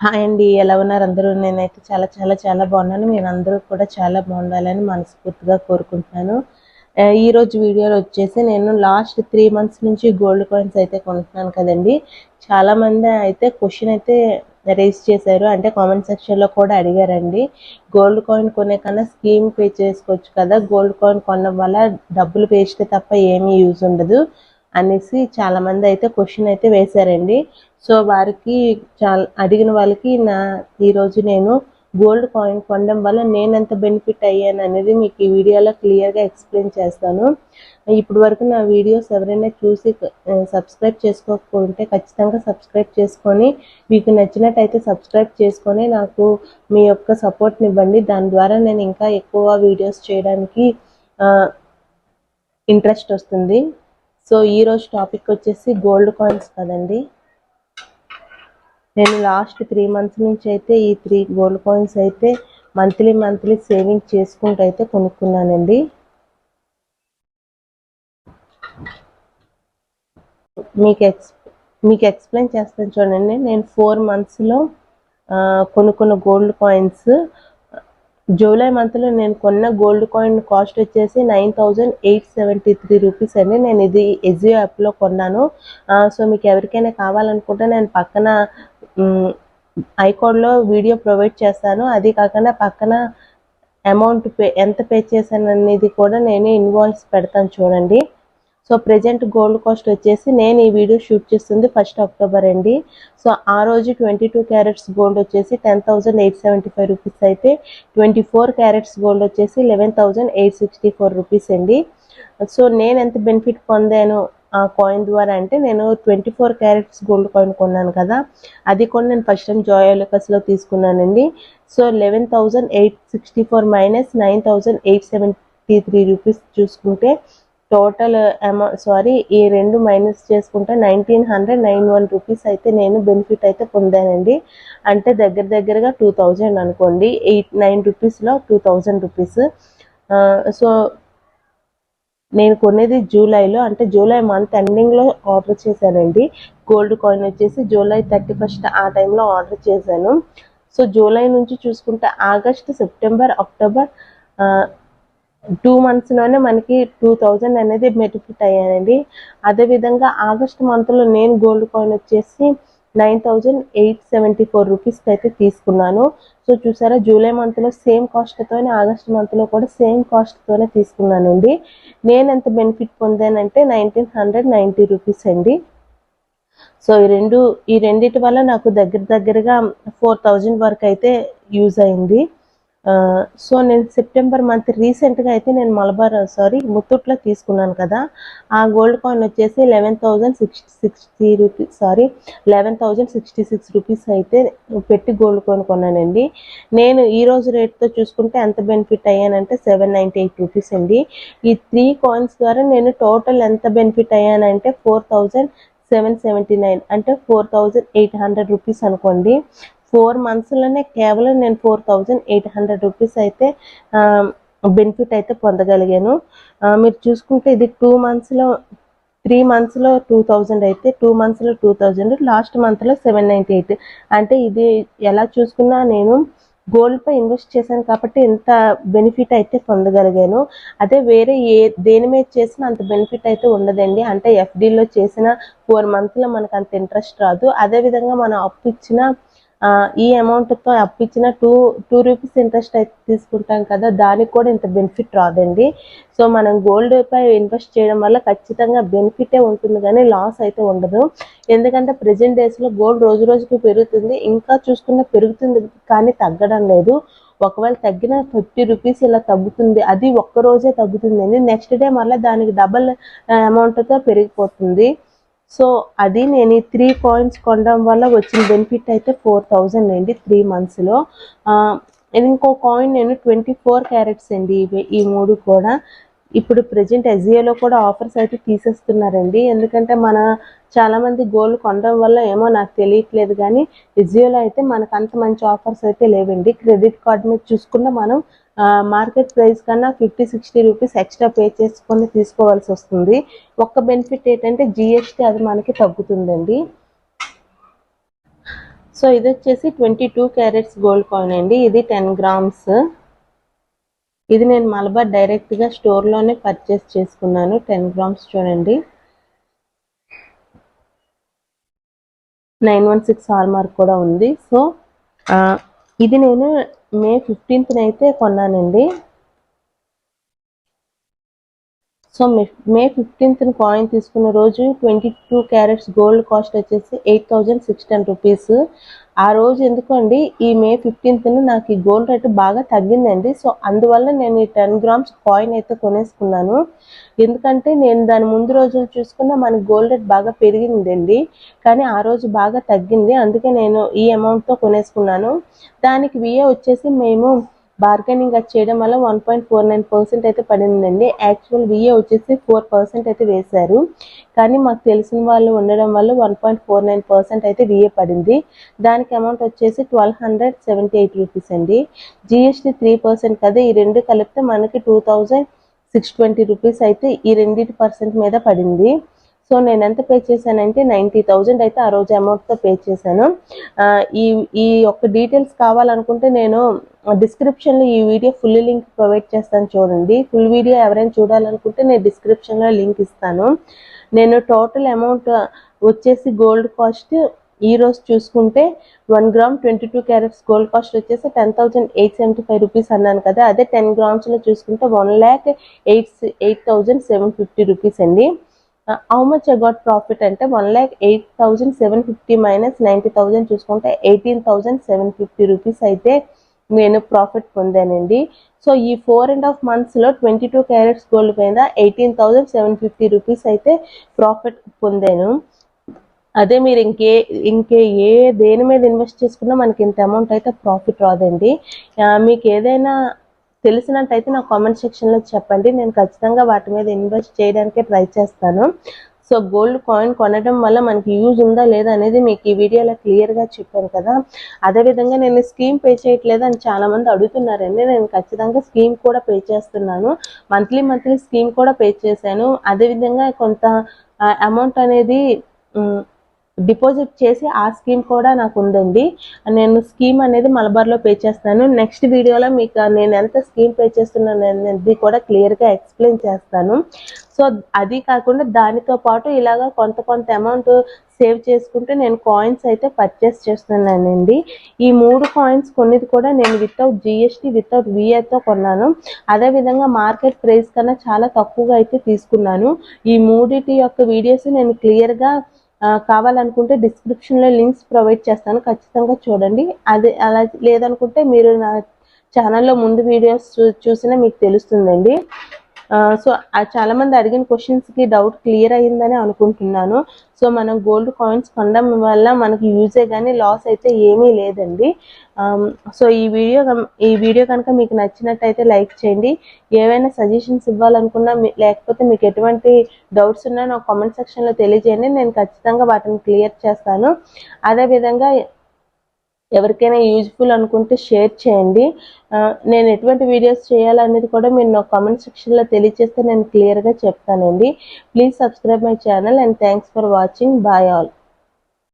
Hi అండి ఎలా ఉన్నారు అందరూ? నేనైతే చాలా చాలా చాలా బాగున్నాను. మీరు అందరూ కూడా చాలా బాగుండాలని మనస్ఫూర్తిగా కోరుకుంటున్నాను. ఈరోజు ఈ రోజు వీడియోలో వచ్చేసి నేను లాస్ట్ త్రీ మంత్స్ నుంచి గోల్డ్ కాయిన్స్ అయితే కొంటున్నాను కదండి. చాలా మంది అయితే క్వశ్చన్ అయితే రేస్ చేశారు. అంటే కామెంట్ సెక్షన్లో కూడా అడిగారండి. గోల్డ్ కాయిన్ కొనే కన్నా స్కీమ్ పే చేసుకోవచ్చు కదా. గోల్డ్ కాయిన్ కొనడం వల్ల డబ్బులు పేస్తే తప్ప ఏమీ యూజ్ ఉండదు. అనేసి చాలా మంది అయితే క్వశ్చన్ అయితే వేశారండి. సో వారికి చాలా అడిగిన వాళ్ళకి నా ఈరోజు నేను గోల్డ్ కాయిన్ కొనడం వల్ల నేను ఎంత బెనిఫిట్ అయ్యాను అనేది మీకు ఈ వీడియోలో క్లియర్గా ఎక్స్ప్లెయిన్ చేస్తాను. ఇప్పటి వరకు నా వీడియోస్ ఎవరైనా చూసి సబ్స్క్రైబ్ చేసుకోకుంటే ఖచ్చితంగా సబ్స్క్రైబ్ చేసుకొని మీకు నచ్చినట్టయితే సబ్స్క్రైబ్ చేసుకొని నాకు మీ యొక్క సపోర్ట్ని ఇవ్వండి. దాని ద్వారా నేను ఇంకా ఎక్కువ వీడియోస్ చేయడానికి ఇంట్రెస్ట్ వస్తుంది. సో ఈ రోజు టాపిక్ వచ్చేసి గోల్డ్ కాయిన్స్ కదండి. నేను లాస్ట్ త్రీ మంత్స్ నుంచి అయితే ఈ త్రీ గోల్డ్ కాయిన్స్ అయితే మంత్లీ మంత్లీ సేవింగ్ చేసుకుంటూ అయితే కొనుక్కున్నానండి. మీకు ఎక్స్ మీకు ఎక్స్ప్లెయిన్ చేస్తాను చూడండి. నేను ఫోర్ మంత్స్లో కొనుక్కున్న గోల్డ్ కాయిన్స్ జూలై మంత్లో నేను కొన్న గోల్డ్ కాయిన్ కాస్ట్ వచ్చేసి nine thousand eight seventy three rupees అండి. నేను ఇది ఎజియో యాప్లో కొన్నాను. సో మీకు ఎవరికైనా కావాలనుకుంటే నేను పక్కన ఐకార్డ్లో వీడియో ప్రొవైడ్ చేస్తాను. అది కాకుండా పక్కన అమౌంట్ పే ఎంత పే చేశాను అనేది కూడా నేను ఇన్వాయిస్ పెడతాను చూడండి. సో ప్రజెంట్ గోల్డ్ కాస్ట్ వచ్చేసి నేను ఈ వీడియో షూట్ చేస్తుంది ఫస్ట్ అక్టోబర్ అండి. సో ఆ రోజు ట్వంటీ టూ క్యారెట్స్ గోల్డ్ వచ్చేసి ten thousand eight seventy five rupees అయితే ట్వంటీ ఫోర్ క్యారెట్స్ గోల్డ్ వచ్చేసి eleven thousand eight sixty four rupees అండి. సో నేను ఎంత బెనిఫిట్ పొందాను ఆ కాయిన్ ద్వారా అంటే నేను twenty four carats gold coin కొన్నాను కదా. అది కూడా నేను ఫస్ట్ టైం జాయోలకస్లో తీసుకున్నానండి. So eleven thousand eight sixty four minus nine thousand eight seventy three rupees చూసుకుంటే టోటల్ అమౌంట్ సారీ ఈ రెండు మైనస్ చేసుకుంటే nineteen hundred nine one rupees అయితే నేను బెనిఫిట్ అయితే పొందానండి. అంటే దగ్గర దగ్గరగా టూ థౌజండ్ అనుకోండి ఎయిట్ నైన్ రూపీస్లో టూ థౌజండ్ రూపీస్ సో నేను కొనేది జూలైలో అంటే జూలై మంత్ ఎండింగ్లో ఆర్డర్ చేశానండి. గోల్డ్ కాయిన్ వచ్చేసి జూలై థర్టీ ఫస్ట్ ఆ టైంలో ఆర్డర్ చేశాను. సో జూలై నుంచి చూసుకుంటే ఆగస్ట్ సెప్టెంబర్ అక్టోబర్ టూ మంత్స్లోనే మనకి టూ థౌజండ్ అనేది బెనిఫిట్ అయ్యానండి అదేవిధంగా ఆగస్ట్ మంత్లో నేను గోల్డ్ కాయిన్ వచ్చేసి nine thousand eight seventy four రూపీస్కి అయితే తీసుకున్నాను. సో చూసారా జూలై మంత్లో సేమ్ కాస్ట్తోనే ఆగస్ట్ మంత్లో కూడా సేమ్ కాస్ట్తోనే తీసుకున్నానండి. నేను ఎంత బెనిఫిట్ పొందానంటే నైన్టీన్ హండ్రెడ్ నైంటీ రూపీస్ అండి. సో ఈ రెండు ఈ రెండిటి వల్ల నాకు దగ్గర దగ్గరగా ఫోర్ థౌజండ్ వరకు అయితే యూజ్ అయింది. సో నేను సెప్టెంబర్ మంత్ రీసెంట్గా అయితే నేను మలబార్ సారీ ముత్తూట్లో తీసుకున్నాను కదా. ఆ గోల్డ్ కాయిన్ వచ్చేసి eleven thousand sixty sixty rupees sorry eleven thousand sixty six rupees అయితే పెట్టి గోల్డ్ కాయిన్ కొన్నానండి. నేను ఈ రోజు రేట్తో చూసుకుంటే ఎంత బెనిఫిట్ అయ్యానంటే సెవెన్ నైంటీ ఎయిట్ రూపీస్ అండి. ఈ త్రీ కాయిన్స్ ద్వారా నేను టోటల్ ఎంత benefit అయ్యానంటే four thousand seven seventy nine అంటే four thousand eight hundred rupees అనుకోండి. ఫోర్ మంత్స్లోనే కేవలం నేను four thousand eight hundred rupees అయితే బెనిఫిట్ అయితే పొందగలిగాను. మీరు చూసుకుంటే ఇది టూ మంత్స్లో త్రీ మంత్స్లో టూ థౌజండ్ అయితే టూ మంత్స్లో టూ థౌజండ్ లాస్ట్ మంత్లో సెవెన్ నైంటీ ఎయిట్. అంటే ఇది ఎలా చూసుకున్నా నేను గోల్డ్పై ఇన్వెస్ట్ చేశాను కాబట్టి ఎంత బెనిఫిట్ అయితే పొందగలిగాను. అదే వేరే ఏ దేని మీద చేసినా అంత బెనిఫిట్ అయితే ఉండదండి. అంటే ఎఫ్డీలో చేసిన ఫోర్ మంత్స్లో మనకు అంత ఇంట్రెస్ట్ రాదు. అదేవిధంగా మనం అప్పు ఇచ్చిన ఈ అమౌంట్తో అప్పు ఇచ్చిన టూ టూ రూపీస్ ఇంట్రెస్ట్ అయితే తీసుకుంటాం కదా దానికి కూడా ఇంత బెనిఫిట్ రాదండి. సో మనం గోల్డ్ పై ఇన్వెస్ట్ చేయడం వల్ల ఖచ్చితంగా బెనిఫిటే ఉంటుంది కానీ లాస్ అయితే ఉండదు. ఎందుకంటే ప్రజెంట్ డేస్లో గోల్డ్ రోజు రోజుకి పెరుగుతుంది. ఇంకా చూసుకున్న పెరుగుతుంది కానీ తగ్గడం లేదు. ఒకవేళ తగ్గిన ఫిఫ్టీ రూపీస్ ఇలా తగ్గుతుంది అది ఒక్క రోజే తగ్గుతుందండి. నెక్స్ట్ డే మళ్ళీ దానికి డబల్ అమౌంట్తో పెరిగిపోతుంది. సో అది నేను ఈ త్రీ కాయిన్స్ కొనడం వల్ల వచ్చిన బెనిఫిట్ అయితే ఫోర్ థౌజండ్ అండి త్రీ మంత్స్లో ఇంకో కాయిన్ నేను ట్వంటీ ఫోర్ క్యారెట్స్ అండి. ఇవి ఈ మూడు కూడా. ఇప్పుడు ప్రజెంట్ ఎస్జియోలో కూడా ఆఫర్స్ అయితే తీసేస్తున్నారండి. ఎందుకంటే మన చాలామంది గోల్డ్ కొనడం వల్ల ఏమో నాకు తెలియట్లేదు కానీ ఎస్జియోలో అయితే మనకు అంత మంచి ఆఫర్స్ అయితే లేవండి. క్రెడిట్ కార్డ్ మీద చూసుకున్న మనం మార్కెట్ ప్రైస్ కన్నా fifty sixty rupees extra pay చేసుకొని తీసుకోవాల్సి వస్తుంది. ఒక్క బెనిఫిట్ ఏంటంటే జిఎస్టీ అది మనకి తగ్గుతుందండి. సో ఇది వచ్చేసి twenty two carats gold coin అండి. ఇది టెన్ గ్రామ్స్ ఇది నేను మలబార్ డైరెక్ట్గా స్టోర్లోనే పర్చేస్ చేసుకున్నాను. టెన్ గ్రామ్స్ చూడండి. నైన్ వన్ సిక్స్ హాల్మార్క్ కూడా ఉంది. సో ఇది నేను మే ఫిఫ్టీన్త్న అయితే కొన్నానండి. So May May fifteenth coin తీసుకున్న రోజు twenty two carats gold cost వచ్చేసి eight thousand six ten rupees ఆ రోజు ఎందుకండి? ఈ మే ఫిఫ్టీన్త్ నాకు ఈ గోల్డ్ రేటు బాగా తగ్గిందండి. సో అందువల్ల నేను ఈ టెన్ గ్రామ్స్ కాయిన్ అయితే కొనేసుకున్నాను. ఎందుకంటే నేను దాని ముందు రోజులు చూసుకున్న మనకి గోల్డ్ రేట్ బాగా పెరిగిందండి. కానీ ఆ రోజు బాగా తగ్గింది. అందుకే నేను ఈ అమౌంట్తో కొనేసుకున్నాను. దానికి విఏ వచ్చేసి మేము బార్గెనింగ్ అది చేయడం వల్ల one point four nine percent అయితే పడిందండి. యాక్చువల్ విఏ వచ్చేసి ఫోర్ పర్సెంట్ అయితే వేశారు. కానీ మాకు తెలిసిన వాళ్ళు ఉండడం వల్ల one point four nine percent అయితే విఏ పడింది. దానికి అమౌంట్ వచ్చేసి twelve hundred seventy eight rupees అండి జిఎస్టీ త్రీ పర్సెంట్ కదా ఈ రెండు కలిపితే మనకి two thousand six twenty rupees అయితే ఈ రెండింటి పర్సెంట్ మీద పడింది. సో నేను ఎంత పే చేశానంటే నైంటీ థౌజండ్ అయితే ఆ రోజు అమౌంట్తో పే చేశాను. ఈ ఈ యొక్క డీటెయిల్స్ కావాలనుకుంటే నేను డిస్క్రిప్షన్లో ఈ వీడియో ఫుల్ లింక్ ప్రొవైడ్ చేస్తాను చూడండి. ఫుల్ వీడియో ఎవరైనా చూడాలనుకుంటే నేను డిస్క్రిప్షన్లో లింక్ ఇస్తాను. నేను టోటల్ అమౌంట్ వచ్చేసి గోల్డ్ కాస్ట్ ఈ రోజు చూసుకుంటే one gram twenty two carats gold cost వచ్చేసి ten thousand eight seventy five rupees అన్నాను కదా. అదే టెన్ గ్రామ్స్లో చూసుకుంటే one lakh eight eight thousand seven fifty rupees అండి. How much I got profit అంటే one lakh eight thousand seven fifty minus ninety thousand చూసుకుంటే eighteen thousand seven fifty rupees అయితే నేను ప్రాఫిట్ పొందానండి. సో ఈ ఫోర్ అండ్ హాఫ్ మంత్స్లో twenty two carats gold పైన eighteen thousand seven fifty rupees అయితే profit పొందాను. అదే మీరు ఇంకే ఇంకే ఏ దేని మీద ఇన్వెస్ట్ చేసుకున్నా మనకి ఇంత అమౌంట్ అయితే ప్రాఫిట్ రాదండి. Uh, మీకు ఏదైనా తెలిసినట్టయితే నా కామెంట్ సెక్షన్లో చెప్పండి. నేను ఖచ్చితంగా వాటి మీద ఇన్వెస్ట్ చేయడానికే ట్రై చేస్తాను. సో గోల్డ్ కాయిన్ కొనడం వల్ల మనకి యూజ్ ఉందా లేదా అనేది మీకు ఈ వీడియోలో క్లియర్గా చెప్పాను కదా. అదేవిధంగా నేను స్కీమ్ పే చేయట్లేదు అని చాలామంది అడుగుతున్నారండి. నేను ఖచ్చితంగా స్కీమ్ కూడా పే చేస్తున్నాను. మంత్లీ మంత్లీ స్కీమ్ కూడా పే చేశాను. అదేవిధంగా కొంత అమౌంట్ అనేది డిపాజిట్ చేసి ఆ స్కీమ్ కూడా నాకు ఉందండి. నేను స్కీమ్ అనేది మలబార్లో పే చేస్తాను నెక్స్ట్ వీడియోలో మీకు నేను ఎంత స్కీమ్ పే చేస్తున్నాను అనేది కూడా క్లియర్గా ఎక్స్ప్లెయిన్ చేస్తాను. సో అది కాకుండా దానితో పాటు ఇలాగా కొంత కొంత అమౌంట్ సేవ్ చేసుకుంటే నేను కాయిన్స్ అయితే పర్చేస్ చేస్తున్నానండి. ఈ మూడు కాయిన్స్ కొన్నిది కూడా నేను వితౌట్ జిఎస్టీ వితౌట్ విఏతో కొన్నాను. అదేవిధంగా మార్కెట్ ప్రైస్ కన్నా చాలా తక్కువగా అయితే తీసుకున్నాను. ఈ మూడిటి యొక్క వీడియోస్ నేను క్లియర్గా కావాలనుకుంటే డిస్క్రిప్షన్లో లింక్స్ ప్రొవైడ్ చేస్తాను. ఖచ్చితంగా చూడండి. అది అలా లేదనుకుంటే మీరు నా ఛానల్లో ముందు వీడియోస్ చూ చూసినా మీకు తెలుస్తుందండి. సో చాలా మంది అడిగిన క్వశ్చన్స్కి డౌట్ క్లియర్ అయ్యిందని అనుకుంటున్నాను. సో మనం గోల్డ్ కాయిన్స్ కొనడం వల్ల మనకి యూజే కానీ లాస్ అయితే ఏమీ లేదండి. సో ఈ వీడియో ఈ వీడియో కనుక మీకు నచ్చినట్టయితే లైక్ చేయండి. ఏవైనా సజెషన్స్ ఇవ్వాలనుకున్నా లేకపోతే మీకు ఎటువంటి డౌట్స్ ఉన్నా నాకు కామెంట్ సెక్షన్లో తెలియజేయండి. నేను ఖచ్చితంగా వాటిని క్లియర్ చేస్తాను. అదేవిధంగా ఎవరికైనా యూజ్ఫుల్ అనుకుంటే షేర్ చేయండి. నేను ఎటువంటి వీడియోస్ చేయాలనేది కూడా మీరు నా కామెంట్ సెక్షన్లో తెలియజేస్తే నేను క్లియర్గా చెప్తానండి. Please subscribe my channel and thanks for watching bye all